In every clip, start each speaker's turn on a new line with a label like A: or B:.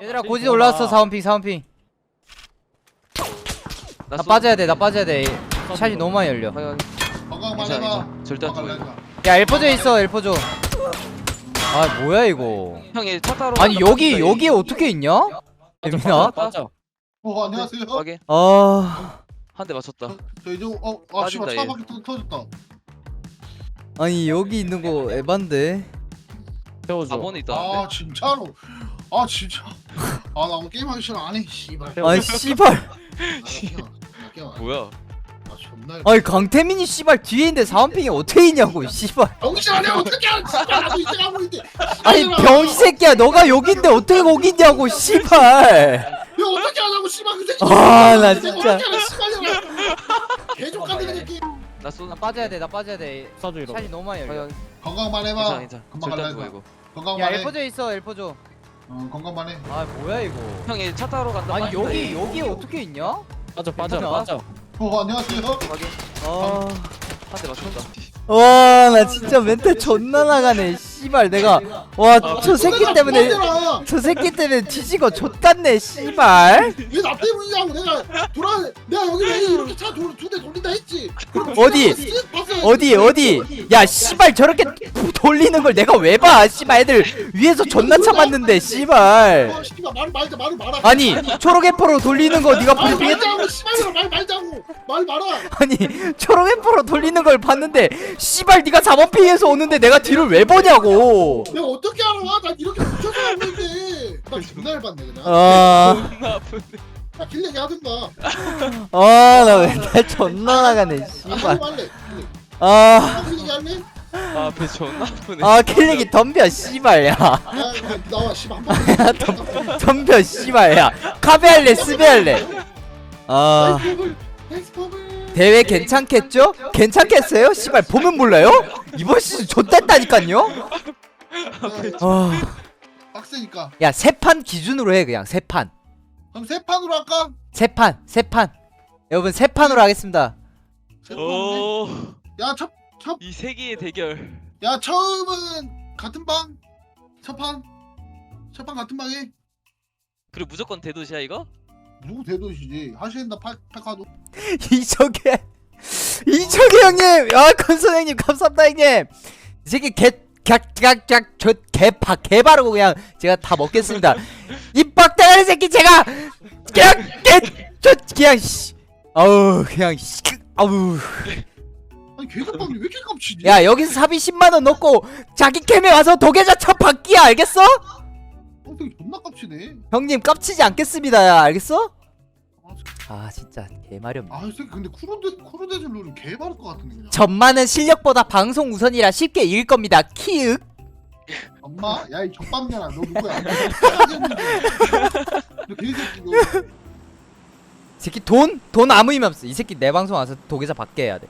A: 얘들아 고지 올라왔어 사원핑 사원핑 나
B: 쏘-
A: 빠져야 돼 나 빠져야 돼 샷이 너무 많이 열려
B: 괜찮아. 괜찮아. 절대 안
C: 해봐.
A: 야 엘포조 있어 엘포조 아 뭐야 이거
B: 형이 차 타러
A: 아니
B: 간다,
A: 여기
B: 빠진다,
A: 여기에 어떻게 있냐? 재민아?
B: 빠져
C: 어 안녕하세요.
B: 확인
A: 아
B: 한대 맞췄다
C: 저 이제 어아 씨발
B: 빠진다,
C: 차
B: 얘.
C: 바퀴 터- 터졌다.
A: 아니 여기 있는 거 에반데
D: 태워줘.
B: 4번에 있다
C: 아 진짜로. 아 진짜. 아 나 오늘 게임하기 싫어 안 해. 씨발.
A: 아니 씨발
C: 나안 해. 나 안 해.
B: 뭐야
C: 아 존나.
A: 아니 강태민이 씨발 뒤에 있는데 사원핑이 어떻게 있냐고 씨발
C: 병신 아니야 어떻게 알아? 씨발 나도 이제 가고 있는데.
A: 아니 병신 새끼야 너가 여긴데 어떻게 거기 있냐고 씨발
C: 야 어떻게 하냐고 씨발 그 새끼.
A: 아, 나 진짜.
C: 어떻게 알아, 씨발이야. 개족 같은 새끼.
B: 나 쏘는
A: 나 빠져야 돼 나 빠져야 돼
D: 쏴줘 이러.
A: 샷이 너무 많이 열려
C: 건강만 해봐.
B: 괜찮아 괜찮아
C: 금방
B: 절대
C: 갈라
B: 안 죽어
C: 이거.
B: 이거
A: 야
C: 건강만 해.
A: 엘포조 있어 엘포조
C: 어 건강만 해.
A: 아 뭐야 이거
B: 형이 차 타러 간다
A: 아니 여기
B: 이거.
A: 여기에 어떻게 있냐?
D: 빠져 빠져
A: 괜찮아?
D: 빠져.
C: 어 안녕하세요.
B: 확인 아한대 맞췄다
A: 와 나 진짜 멘탈 존나 나가네 씨 발 내가 와 저 새끼 때문에 저 새끼 때문에 뒤지고 좆같네 씨발.
C: 왜나 때문이냐고 내가 돌아 내가 여기 왜 이렇게 차 두 대 돌린다 했지. 그럼
A: 어디?
C: 봤어야지.
A: 어디? 어디? 야 씨발 저렇게 돌리는 걸 내가 왜 봐? 씨발 애들 위에서 존나 참았는데 씨발.
C: 어, 씨발 말 말자 말을 말아.
A: 아니 초록 엠퍼로 돌리는 거 네가
C: 말
A: 보기에
C: 말자고 씨발이라 말 말자고. 말 말아.
A: 아니 초록 엠퍼로 돌리는 걸 봤는데 씨발 네가 4번 피해서 오는데 내가 뒤를 왜 보냐고
C: 내가 어떻게 알아? 난 이렇게 붙여서 하고 있는데. 나 존나 열받네 그냥.
A: 아아나
B: 존나 아픈데
C: 나길 얘기 하든가.
A: 멘탈 존나 나가네
C: 아
A: 씨발
C: 할래. 아길 얘기 할래?
B: 아배 존나 아프네
A: 아 킬렉이 덤벼 씨발
C: 야야 나와 씨발 한 번.
A: 덤벼 씨발 야 카베 할래 스베 할래 아
C: 나이스 버블. 나이스 버블.
A: 대회 괜찮겠죠? 괜찮겠어요? 씨발 보면 몰라요? 이번 시즌 좆됐다니깐요? 아,
C: 빡세니까.
A: 야 세 판 기준으로 해 그냥 세 판.
C: 그럼 세 판으로 할까?
A: 세 판, 세 판. 여러분 세 판으로 하겠습니다.
C: 세. 야첫
B: 오이 세계의 대결
C: 야 처음은 같은 방. 첫 판. 첫 판 같은 방에.
B: 그리고 무조건 대도시야 이거?
C: 누구 대도시지? 하시엔다 파 파카도.
A: 이적의 이적의 형님, 아큰 선생님 감사합니다 형님. 이 새끼 개각각각저 개파 개바르고 그냥 제가 다 먹겠습니다. 이 빡대가리 새끼 제가 그냥 개저 그냥 씨, 아우 그냥 씨, 아우.
C: 아니 개급방이 왜 이렇게 깝치지?
A: 야 여기서 사비 10만원 넣고 자기 캠에 와서 도계좌 첫 받기야 알겠어?
C: 어, 되게 존나 깝치네.
A: 형님 깝치지 않겠습니다 야 알겠어? 아 진짜 개마렵네
C: 아, 이 새끼 근데 쿠로데 쿠로데즈 룰은 개 바를 것 같은데 그냥.
A: 전만은 실력보다 방송 우선이라 쉽게 이길 겁니다 키읔
C: 엄마, 야이 족밥년아, 너 누구야? 너 개새끼 너.
A: 이 새끼 돈? 돈 아무 의미 없어 이 새끼 내 방송 와서 도계좌 받게 해야 돼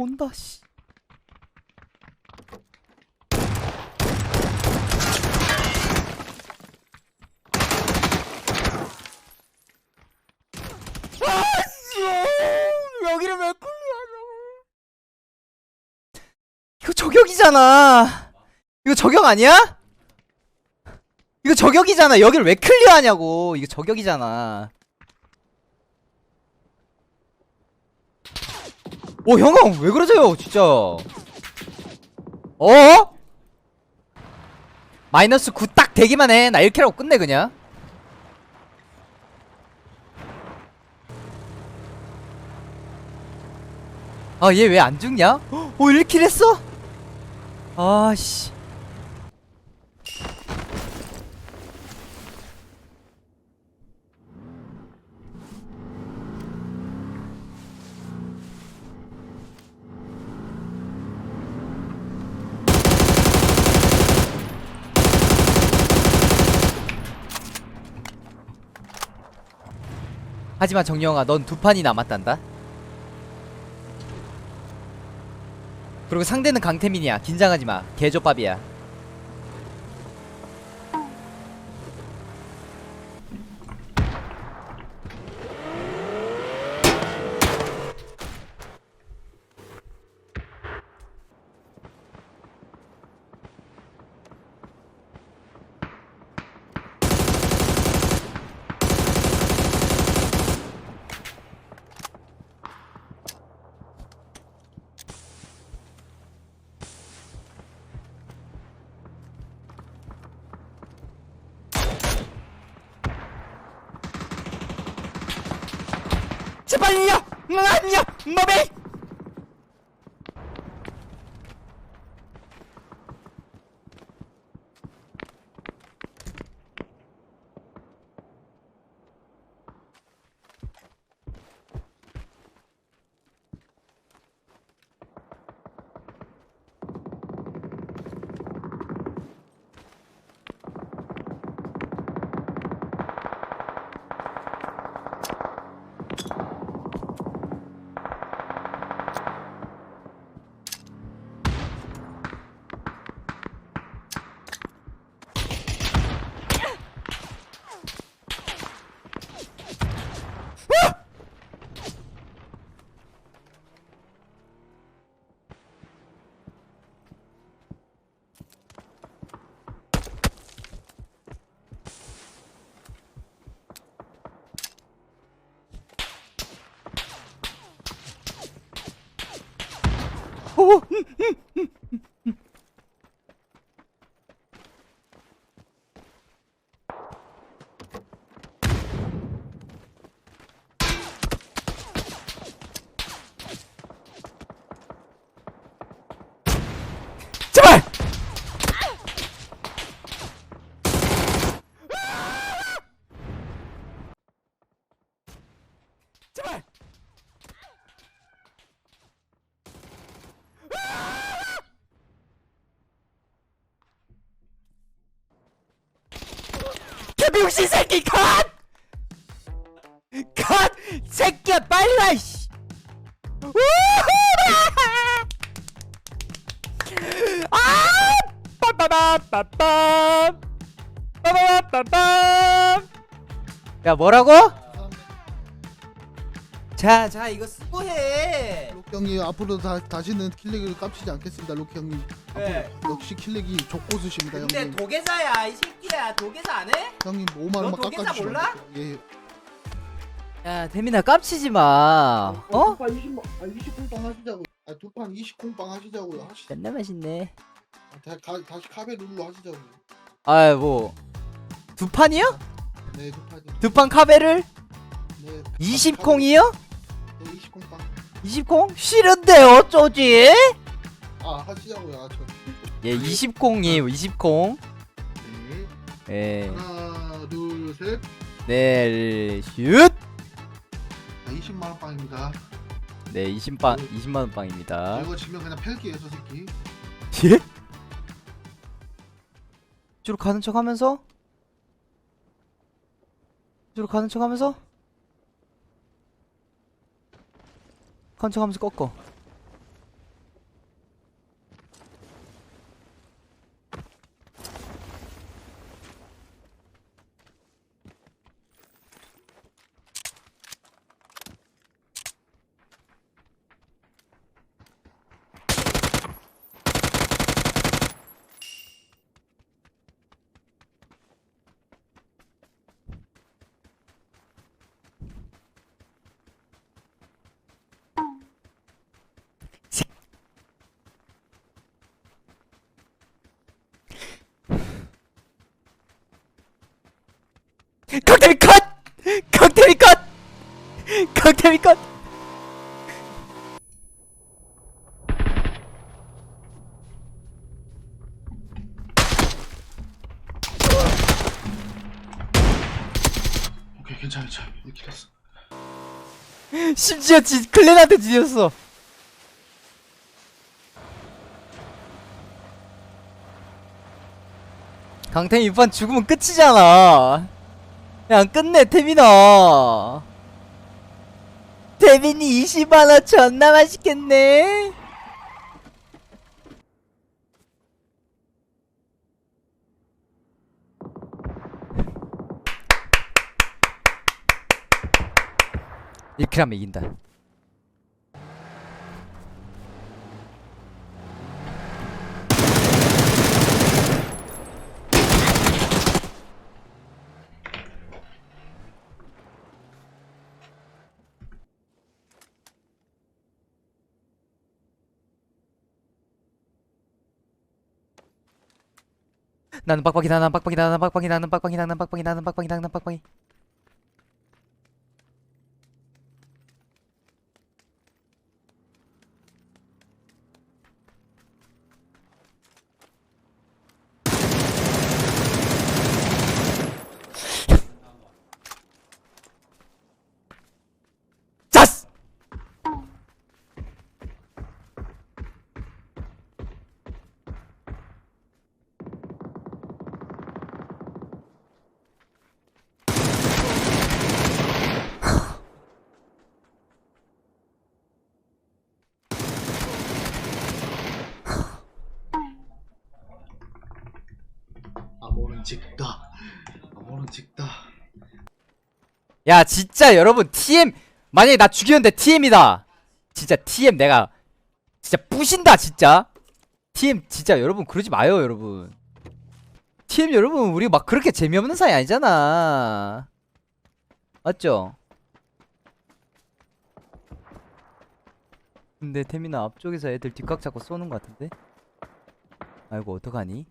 A: 온다 씨. 아, 씨! 여기를 왜 꿀려하냐고. 이거 저격이잖아. 이거 저격 아니야? 이거 저격이잖아. 여길 왜 클리어하냐고. 이거 저격이잖아 오 형아 왜 그러세요 진짜 어? 마이너스 9 딱 되기만 해나 1킬하고 끝내 그냥 아 얘 왜 안 죽냐? 오 1킬 했어? 아씨 하지만 정영아 넌 두 판이 남았단다. 그리고 상대는 강태민이야. 긴장하지마. 개조밥이야 제발요! 아니야 너베 오, 음, 음, 음, 음. 제발! 제발! 개 병신 새끼 컷! 컷! 새끼야 빨리 와 이씨! 우후! 아! 빠빠바빠빰! 빠바바빠빰! 야 뭐라고? 자, 자 이거 쓰고 해.
C: 형님 앞으로 다, 다시는 킬렉을 깝치지 않겠습니다 로키 형님
A: 네.
C: 앞으로 역시 킬렉이 족고수십니다
A: 근데
C: 형님
A: 도계자야 이 새끼야 도계자 안 해?
C: 형님 5만
A: 너
C: 원만
A: 도계자
C: 깎아주시면
A: 몰라?
C: 안 될까요?
A: 예야 태민아 깝치지 마. 어?
C: 두판 20, 아, 20콩빵 하시자고 아, 두판 20콩빵 하시자고요 하시,
A: 맨날 맛있네.
C: 다, 가, 다시 카베 룰로 하시자고요
A: 아 뭐. 두 판이요?
C: 네 두판이
A: 두판 카베를
C: 네
A: 20콩이요?
C: 네 20콩빵
A: 20콩? 싫은데 어쩌지?
C: 아 하시자고요 아, 저
A: 예, 20콩이에요. 20콩.
C: 네.
A: 예.
C: 하나 둘셋
A: 네, 슛.
C: 아, 20만 원 빵입니다
A: 네, 20만 20만 원 빵입니다.
C: 이거 지면 그냥 팰게요 저 새끼
A: 예? 쭉 가는 척 하면서 쭉 가는 척 하면서 하면서 꺾어 강태미 컷! 강태미 컷! 강태미 컷!
C: 오케이 괜찮아 괜찮아 이렇게 됐어
A: 심지어 지, 클랜한테 뒤졌어. 강태미 이판 죽으면 끝이잖아. 그냥 끝내 태민아. 태민이 20만원 존나 맛있겠네. 이렇게 하면 이긴다. 나는 빡빡이다 나는 빡빡이다 나는 빡빡이다 나는 빡빡이다 나는 빡빡이다 나는 빡빡이다 나는 빡빡이
C: 직다 암호는 직다
A: 야 진짜 여러분 TM 만약에 나 죽였는데 TM이다 진짜 TM 내가 진짜 부신다 진짜 TM 진짜 여러분 그러지 마요 여러분 TM 여러분 우리 막 그렇게 재미없는 사이 아니잖아 맞죠? 근데 태민아 앞쪽에서 애들 뒷각 잡고 쏘는 것 같은데? 아이고 어떡하니?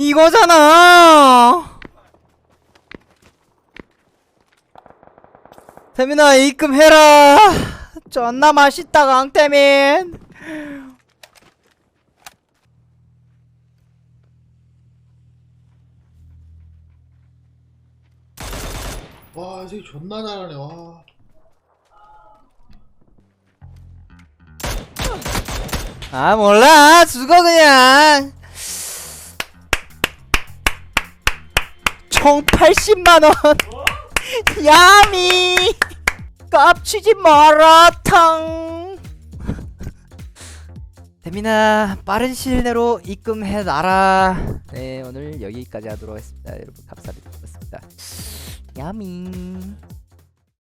A: 이거잖아. 태민아 입금해라. 존나 맛있다 강태민.
C: 와, 이 새끼 존나 잘하네. 와.
A: 아 몰라 죽어 그냥. 총 80만 원. 야미. 깝치지 마라탕. 태민아 빠른 시일 내로 입금해 놔라. 네 오늘 여기까지 하도록 하겠습니다. 여러분 감사드리겠습니다. 야미.